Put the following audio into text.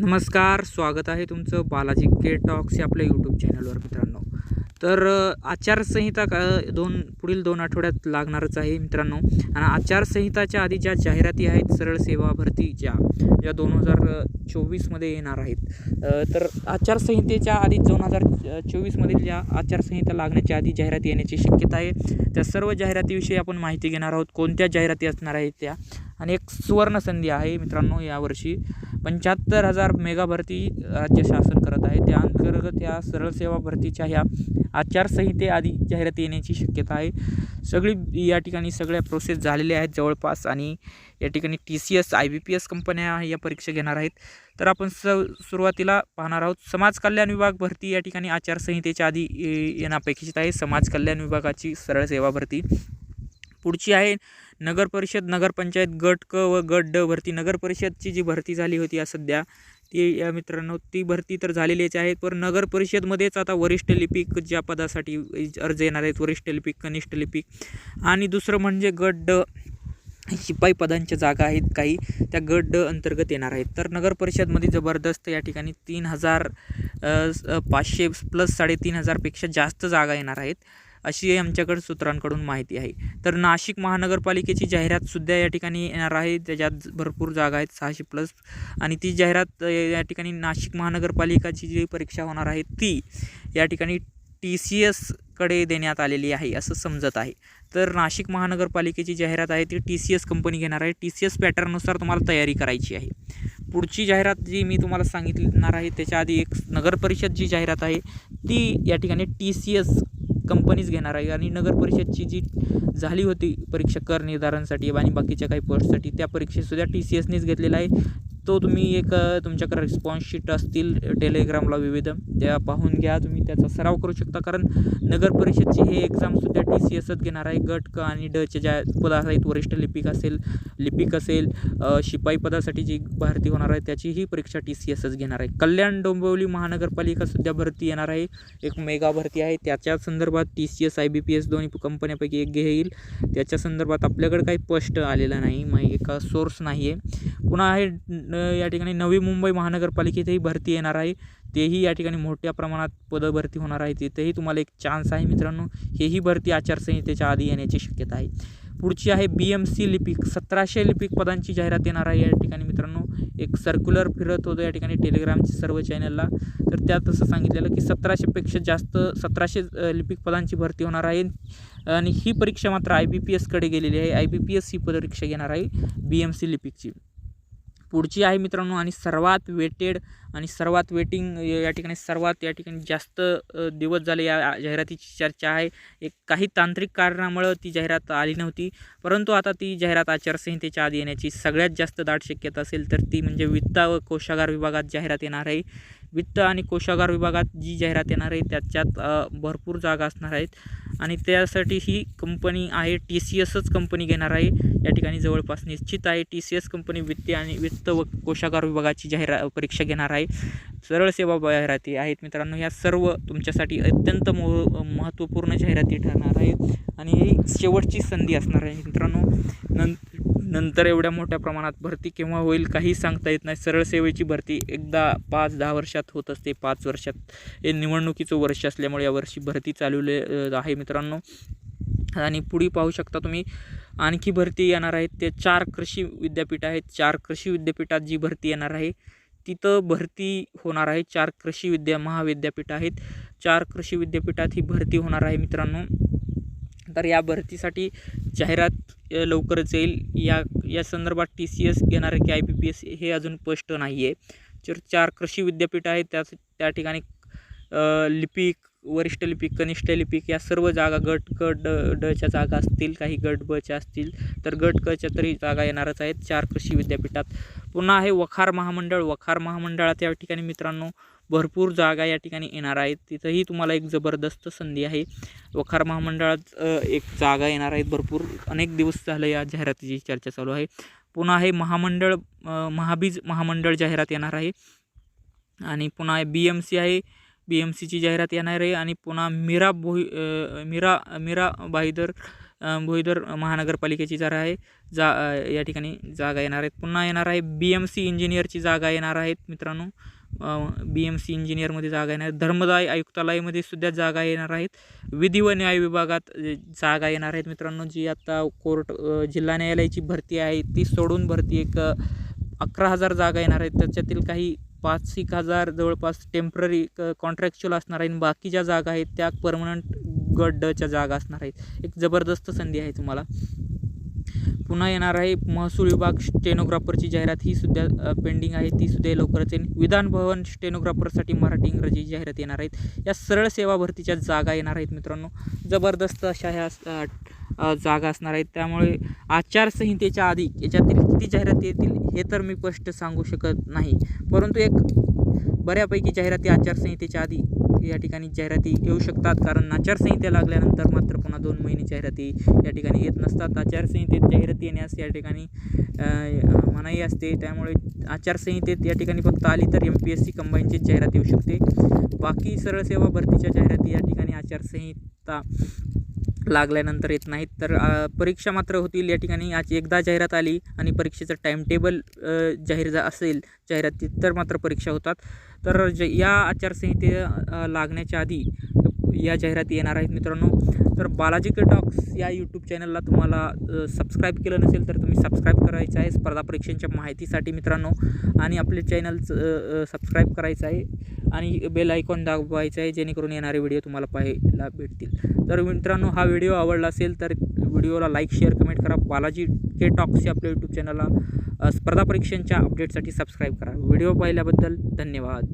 नमस्कार स्वागत आहे तुमचं बालाजी के टॉक्स या आपल्या यूट्यूब चॅनलवर मित्रांनो. तर आचारसंहिता का दोन पुढील दोन आठवड्यात लागणारच आहे मित्रांनो. आणि आचारसंहिताच्या आधी ज्या जाहिराती आहेत सरळ सेवा भरतीच्या ज्या दोन हजार चोवीसमध्ये येणार आहेत. तर आचारसंहितेच्या आधी दोन हजार चोवीसमधील ज्या आचारसंहिता लागण्याच्या आधी जाहिराती येण्याची शक्यता आहे. त्या सर्व जाहिरातीविषयी आपण माहिती घेणार आहोत. कोणत्या जाहिराती असणार आहेत त्या? आणि एक सुवर्ण संधी आहे मित्रांनो यावर्षी. पंच्याहत्तर हजार मेगा भरती राज्य शासन करत आहे. त्या अंतर्गत या सरळ सेवा भरतीच्या ह्या आचारसंहितेआधी जाहिरात येण्याची शक्यता आहे. सगळी या ठिकाणी सगळ्या प्रोसेस झालेल्या आहेत. जवळपास आणि या ठिकाणी T C S I B P S कंपन्या या परीक्षा घेणार आहेत. तर आपण स सुरुवातीला पाहणार आहोत. समाज कल्याण विभाग भरती या ठिकाणी आचारसंहितेच्या आधी येणं अपेक्षित आहे. समाज कल्याण विभागाची सरळ सेवा भरती पुढची आहे. नगरपरिषद नगरपंचायत गट क व गट ड भरती. नगरपरिषदची जी भरती झाली होती या सध्या ती या मित्रांनो ती भरती तर झालेलीच आहे पर नगर परिषदमध्येच आता वरिष्ठ लिपिक ज्या पदासाठी अर्ज येणार आहेत वरिष्ठ लिपिक कनिष्ठ लिपिक. आणि दुसरं म्हणजे गट ड शिपाई पदांच्या जागा आहेत काही त्या गट ड अंतर्गत येणार आहेत. तर नगर परिषदमध्ये जबरदस्त या ठिकाणी तीन हजार पाचशे प्लस साडेतीन हजारपेक्षा जास्त जागा येणार आहेत. अशी आमच्याकडे सूत्रांकडून माहिती आहे. तर नाशिक महानगरपालिकेची जाहिरातसुद्धा या ठिकाणी येणार आहे. त्याच्यात भरपूर जागा आहेत सहाशे प्लस आणि ती जाहिरात या ठिकाणी नाशिक महानगरपालिकाची जी परीक्षा होणार आहे ती या ठिकाणी टी सी एसकडे देण्यात आलेली आहे असं समजत आहे. तर नाशिक महानगरपालिकेची जाहिरात आहे ती टी सी एस कंपनी घेणार आहे. टी सी एस पॅटर्ननुसार तुम्हाला तयारी करायची आहे. पुढची जाहिरात जी मी तुम्हाला सांगितणार आहे त्याच्या आधी एक नगरपरिषद जी जाहिरात आहे ती या ठिकाणी टी सी एस कंपनीज घेणार आहे. आणि नगर परिषदची जी झाली होती परीक्षा कर निर्धारणसाठी आणि बाकीच्या काही पोस्टसाठी त्या परीक्षेसुद्धा टी सी एसनेच घेतलेला आहे. तो तुम्ही एक तुमच्याकडे रिस्पॉन्स शीट असतील टेलिग्रामला विविध. त्या पाहून घ्या तुम्ही त्याचा सराव करू शकता. कारण नगर परिषदची हे एक्झामसुद्धा टी सी एसच घेणार आहे. गट क आणि डच्या ज्या पदा आहेत वरिष्ठ लिपिक असेल लिपिक असेल शिपाई पदासाठी जी भरती होणार आहे त्याची ही परीक्षा टी सी एसच घेणार आहे. कल्याण डोंबिवली महानगरपालिकासुद्धा भरती येणार आहे. एक मेगा भरती आहे. त्याच्या संदर्भात T C S I B P S दोन्ही कंपन्यापैकी एक घेईल त्याच्या संदर्भात आपल्याकडे काही स्पष्ट आलेलं नाही. मग एका सोर्स नाही आहे पुन्हा आहे या ठिकाणी नवी मुंबई महानगरपालिकेतही भरती येणार आहे. तेही या ठिकाणी मोठ्या प्रमाणात पदं भरती होणार आहे तिथेही तुम्हाला एक चान्स आहे मित्रांनो. हेही भरती आचारसंहितेच्या आधी येण्याची शक्यता आहे. पुढची आहे बी एम सी लिपिक. सतराशे लिपिक पदांची जाहिरात येणार आहे या ठिकाणी मित्रांनो. एक सर्क्युलर फिरत होतं या ठिकाणी टेलिग्रामचे सर्व चॅनलला तर त्यात असं सांगितलेलं की सतराशेपेक्षा जास्त सतराशे लिपिक पदांची भरती होणार आहे. आणि ही परीक्षा मात्र आय बी पी एसकडे गेलेली आहे. आय बी पी एस ही परीक्षा घेणार आहे बी एम सी लिपिकची. पुढची आहे मित्रांनो. आणि सर्वात वेटेड आणि सर्वात वेटिंग या ठिकाणी सर्वात या ठिकाणी जास्त दिवस झाले या जाहिरातीची चर्चा आहे. एक काही तांत्रिक कारणामुळं ती जाहिरात आली नव्हती. परंतु आता ती जाहिरात आचारसंहितेच्या आधी येण्याची सगळ्यात जास्त दाट शक्यता असेल तर ती म्हणजे वित्त व कोशागार विभागात जाहिरात येणार आहे. वित्त आणि कोशागार विभागात जी जाहिरात येणार आहे त्याच्यात भरपूर जागा असणार आहेत. आणि त्यासाठी ही कंपनी आहे टी सी एसच कंपनी घेणार आहे. या ठिकाणी जवळपास निश्चित आहे टी सी एस कंपनी वित्त आणि वित्त व कोशागार विभागाची जाहिरा परीक्षा घेणार आहे. सरळ सेवा जाहिराती आहेत मित्रांनो ह्या सर्व तुमच्यासाठी अत्यंत मो महत्त्वपूर्ण जाहिराती ठरणार आहेत. आणि ही शेवटची संधी असणार आहे मित्रांनो. नं नंतर एवढ्या मोठ्या प्रमाणात भरती केव्हा होईल काही सांगता येत नाही. सरळ सेवेची भरती एकदा पाच दहा वर्षात होत असते. पाच वर्षात हे निवडणुकीचं वर्ष असल्यामुळे यावर्षी भरती चालवले आहे मित्रांनो. आणि पुढे पाहू शकता तुम्ही आणखी भरती येणार आहेत. ते चार कृषी विद्यापीठ आहेत. चार कृषी विद्यापीठात जी भरती येणार आहे तिथं भरती होणार आहे. चार कृषी विद्या महाविद्यापीठ आहेत. चार कृषी विद्यापीठात ही भरती होणार आहे मित्रांनो. तर या भरतीसाठी जाहिरात लवकरच येईल. या या संदर्भात टी सी एस घेणार आहे की आय बी पी एस हे अजून स्पष्ट नाही आहे तर चार कृषी विद्यापीठ आहेत. त्या त्या ठिकाणी लिपिक वरिष्ठ लिपिक कनिष्ठ लिपिक या सर्व जागा गट क ड डच्या जागा असतील. काही गट बच्या असतील. तर गट कच्या तरी जागा येणारच आहेत. चार कृषी विद्यापीठात पुन्हा आहे वखार महामंडळ. वखार महामंडळात या ठिकाणी मित्रांनो भरपूर जागा या ठिकाणी येणार आहेत. तिथंही तुम्हाला एक जबरदस्त संधी आहे. वखार महामंडळात एक जागा येणार आहेत भरपूर. अनेक दिवस झालं या जाहिरातीची चर्चा चालू आहे. पुन्हा आहे महामंडळ महाबीज महामंडळ जाहिरात येणार आहे. आणि पुन्हा बी एम सी आहे. बी एम सीची जाहिरात येणार आहे. आणि पुन्हा मीरा भोई मीरा मीरा भाईदर भोईदर महानगरपालिकेची जागा आहे. जा या ठिकाणी जागा येणार आहेत. पुन्हा येणार आहे बी एम सी इंजिनियरची जागा येणार आहेत मित्रांनो. बी एम सी इंजिनियरमध्ये जागा येणार धर्मदाय आयुक्तालयामध्ये सुद्धा जागा येणार आहेत. विधी व न्याय विभागात जागा येणार आहेत मित्रांनो. जी आता कोर्ट जिल्हा न्यायालयाची भरती आहे ती सोडून भरती एक अकरा हजार जागा येणार आहेत. त्याच्यातील काही पाच एक हजार जवळपास टेंपररी कॉन्ट्रॅक्च्युअल असणार आहे आणि बाकीच्या जागा आहेत त्या परमनंट गट डच्या जागा असणार आहेत. एक जबरदस्त संधी आहे तुम्हाला. पुन्हा येणार आहे महसूल विभाग स्टेनोग्राफरची जाहिरात. ही सुद्धा पेंडिंग आहे. ती सुद्धा लवकरच येईल. विधान भवन स्टेनोग्राफरसाठी मराठी इंग्रजी जाहिरात येणार आहेत. या सरळ सेवा भरतीच्या जागा येणार आहेत मित्रांनो. जबरदस्त अशा ह्या जागा असणार आहेत. त्यामुळे आचारसंहितेच्या आधी याच्यातील किती जाहिराती येतील हे तर मी स्पष्ट सांगू शकत नाही. परंतु एक बऱ्यापैकी जाहिराती आचारसंहितेच्या आधी या ठिकाणी जाहिराती येऊ शकतात. कारण आचारसंहिता लागल्यानंतर मात्र पुन्हा दोन महिने जाहिराती या ठिकाणी येत नसतात. आचारसंहितेत जाहिराती येण्यास या ठिकाणी मनाई असते. त्यामुळे आचारसंहितेत या ठिकाणी फक्त आली तर एम पी एस सी कंबाईनचीच जाहिरात येऊ शकते. बाकी सरळ सेवा भरतीच्या जाहिराती या ठिकाणी आचारसंहिता लागल्यानंतर येत नाहीत. तर परीक्षा मात्र होतील या ठिकाणी. आज एकदा जाहिरात आली आणि परीक्षेचं टाईमटेबल जाहीर जा असेल जाहिरातीत तर मात्र परीक्षा होतात. तर ज या आचारसंहिते लागण्याच्या आधी या जाहिराती येणार आहेत मित्रांनो. तर बालाजी के टॉक्स या यूट्यूब चॅनलला तुम्हाला सबस्क्राईब केलं नसेल तर तुम्ही सबस्क्राईब करायचं आहे. स्पर्धा परीक्षांच्या माहितीसाठी मित्रांनो. आणि आपले चॅनल सबस्क्राईब करायचं आहे. आणि बेल आयकॉन दाबवायचं आहे जेणेकरून येणारे व्हिडिओ तुम्हाला पाहायला भेटतील. तर मित्रांनो हा व्हिडिओ आवडला असेल तर व्हिडिओला लाईक शेअर कमेंट करा. बालाजी के टॉक्स या आपल्या यूट्यूब चॅनलला स्पर्धा परीक्षांच्या अपडेटसाठी सबस्क्राईब करा. व्हिडिओ पाहिल्याबद्दल धन्यवाद.